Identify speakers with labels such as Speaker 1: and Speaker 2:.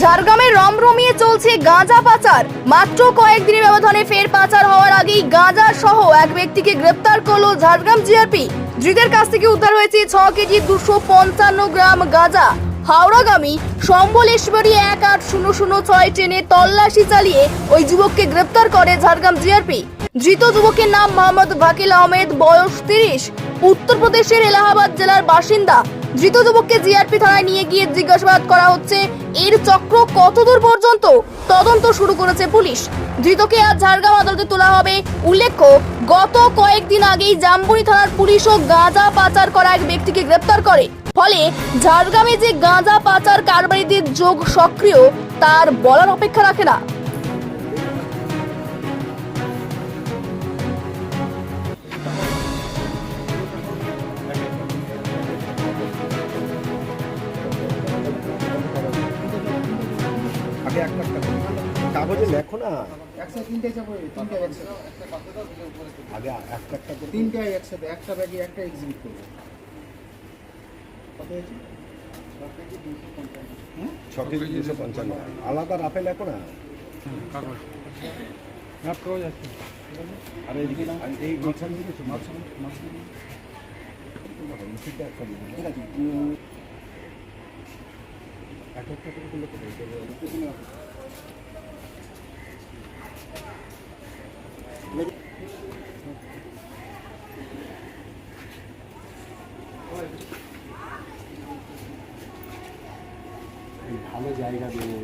Speaker 1: ঝাড়গ্রামে রমরমিয়ে চলছে গাঁজা পাচার। মাত্র কয়েকদিনের ব্যবধানে ফের পাচার হওয়ার আগেই গাঁজা সহ এক ব্যক্তিকে গ্রেপ্তার করল ঝাড়গ্রাম জিআরপি। ধৃতের কাছ থেকে উদ্ধার হয়েছে ছ কেজি দুশো পঞ্চান্ন গ্রাম গাঁজা। হাওড়াগামী সম্বলেশ্বরী এক আট শূন্য শূন্য ছয় ট্রেনে তল্লাশি চালিয়ে ওই যুবককে গ্রেপ্তার করে ঝাড়গ্রাম জিআরপি। ধৃত যুবকের নাম মোহাম্মদ ভাকিল আহমেদ, বয়স তিরিশ, উত্তরপ্রদেশের এলাহাবাদ জেলার বাসিন্দা। ধৃত যুবককে জিআরপি থানায় নিয়ে গিয়ে জিজ্ঞাসাবাদ করা হচ্ছে। এর চক্র কতদূর পর্যন্ত? তদন্ত শুরু করেছে পুলিশ। ধৃতকে আজ ঝাড়গ্রাম আদালতে তোলা হবে। উল্লেখ্য, গত কয়েকদিন আগেই জাম্বুনি থানার পুলিশও গাঁজা পাচার করা এক ব্যক্তিকে গ্রেপ্তার করে। ফলে ঝাড়গ্রামে যে গাঁজা পাচার কারবারিদের যোগ সক্রিয়, তার বলার অপেক্ষা রাখে না।
Speaker 2: আগে একটা একটা করে। কাগজে লেখো না
Speaker 3: একসাথে তিনটে যাব তিনটে একসাথে
Speaker 2: আগে একটা একটা করে
Speaker 3: তিনটে একসাথে একটা ব্যাগে একটা এক্সিবিট করব কত হয়েছে?
Speaker 2: ছ কেজি দুশো পঞ্চান্ন। আলাদা রাফে লেখো না। আর এইদিকে আর এই
Speaker 3: ঠিক আছে উম,
Speaker 2: এক একটা করে করলে তো হয়ে যাবে। এই ভালো জায়গা দিয়ে